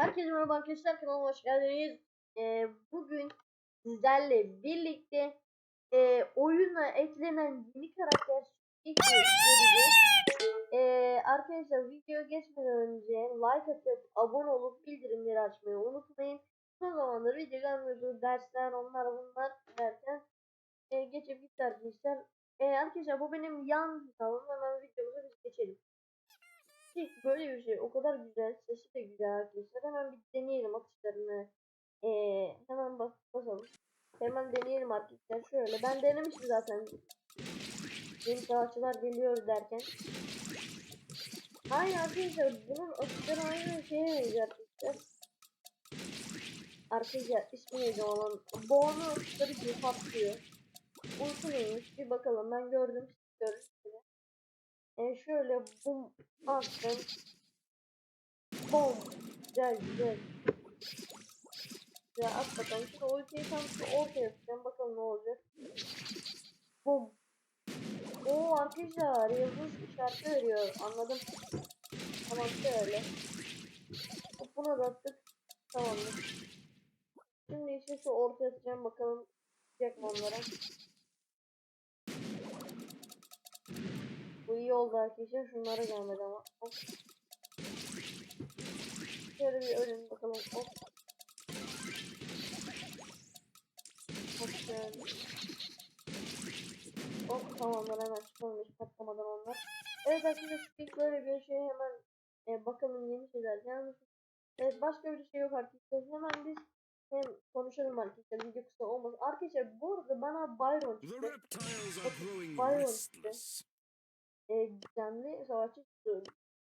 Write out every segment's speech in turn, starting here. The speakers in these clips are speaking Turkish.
Herkese merhaba arkadaşlar kanalıma hoş geldiniz. Ee, bugün sizlerle birlikte e, oyuna eklenen yeni karakter. Ee, arkadaşlar video geçmeden önce like atıp abone olup bildirimleri açmayı unutmayın. Son zamanlarda video gelmiyordu. Dersler onlar bunlar derken e, geçip gitti arkadaşlar. E, arkadaşlar bu benim yan hesabım. Hemen videomuza biz geçelim. Ki böyle bir şey o kadar güzel, sesi de güzel arkadaşlar. Hemen bir deneyelim atışlarını. Ee, hemen bas basalım. Hemen deneyelim arkadaşlar. Şöyle ben denemiştim zaten. Yeni savaşçılar geliyor derken. Aynı arkadaşlar bunun atışları aynı şeye benziyor arkadaşlar. Arkadaşlar ismi neydi onun? Boğanın atışları gibi patlıyor. Neymiş bir bakalım ben gördüm. Siz görürsünüz. E şöyle bum attım. Bom. Güzel güzel. Ya at bakalım. Şimdi ultiyi tam şu ortaya yapacağım. Bakalım ne olacak. Bum. Oo arkadaşlar yıldız işareti veriyor. Anladım. Tamam şöyle. Hop, Buna da attık. Tamamdır. Şimdi işte şu ortaya atacağım. Bakalım çıkacak mı onlara. İyi oldu arkadaşlar. Şunlara gelmedi ama. Hop. Şöyle bir ölün bakalım. Hop. Hop şöyle. Hop tamamdır hemen çıkmamış patlamadan onlar. Evet arkadaşlar speak böyle bir şey hemen e, bakalım yeni şeyler gelmiş. Evet başka bir şey yok arkadaşlar. Hemen biz hem konuşalım arkadaşlar video kısa olmaz. Arkadaşlar bu arada bana Byron çıktı. Byron restless. E, gizemli savaşçı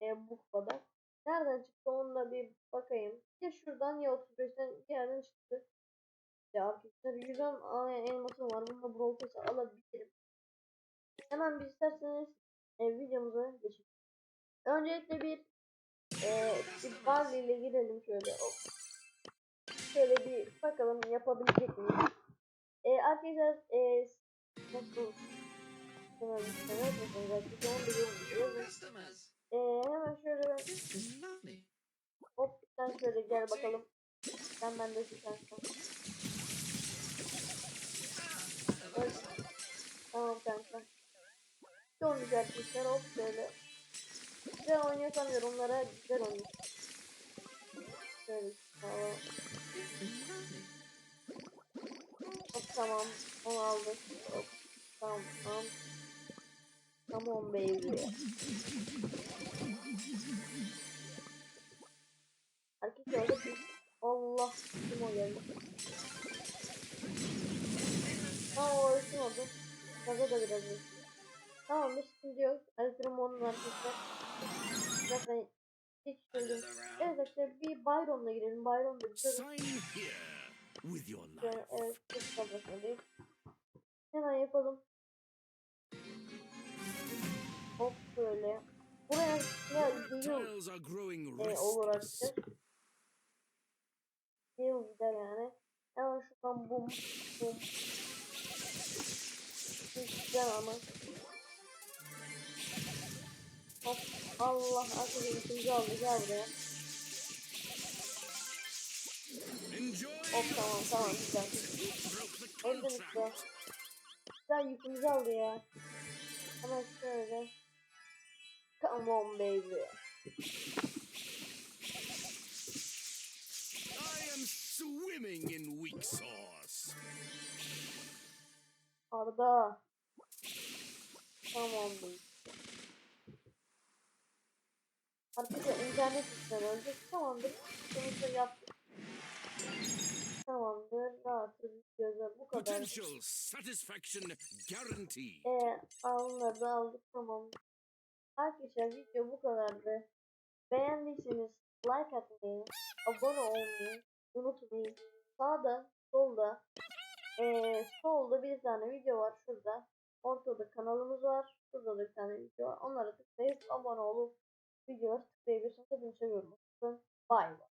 e, bu kupada. Nereden çıktı onunla bir bakayım. Ya şuradan ya 35'ten bir yerden çıktı. Ya arkadaşlar 110 aa, elmasım var. Bununla Brawl Pass'ı alabilirim. Hemen bir isterseniz e, videomuza geçelim. Öncelikle bir e, bir Barley ile girelim şöyle. Şöyle bir bakalım yapabilecek miyiz? E, arkadaşlar e, nasıl İstemez bir Ee, hemen şöyle hop sen şöyle gel bakalım. Sen bende sen sen. Evet. Tamam kanka. Bir oyuncu arkadaşlar hop şöyle. Güzel oynuyor sanıyorum onlara güzel oynuyor. Şöyle tamam. Hop tamam. Onu aldık. Hop. Tamam tamam. Come on baby. Erkek orada Allah kim o geldi? Tamam o ölçüm oldu. Gaza da biraz ölçüm. Tamam bir sıkıntı yok. Onun arkadaşlar. Zaten hiç öldüm. Evet arkadaşlar bir Byron'la girelim. Byron da güzel. Sign here with your life. Yani evet çok değil. Hemen yapalım. Reptiles are growing E. Değil gider yani. Hemen şuradan bum bum. Güzel ama. Hop Allah arkadaşlar ikinci aldı gel buraya. Hop tamam tamam güzel. Öldüm işte. Güzel yükümüzü aldı ya. Hemen şöyle. Come on baby. I am swimming in weak sauce. Arda. Tamam baby. Arkadaşlar internet üstünden öldük. Tamamdır. Sonuçta yaptık. Tamamdır. Rahatız. Gözler bu kadar. Potential satisfaction guaranteed. Ee, da aldık tamam. Arkadaşlar video bu kadardı. Beğendiyseniz like atmayı, abone olmayı unutmayın. Sağda, solda, ee, solda bir tane video var şurada. Ortada kanalımız var. Şurada da bir tane video var. Onlara tıklayıp abone olup videoları tıklayabilirsiniz. Hepinizi seviyorum. Bay bay.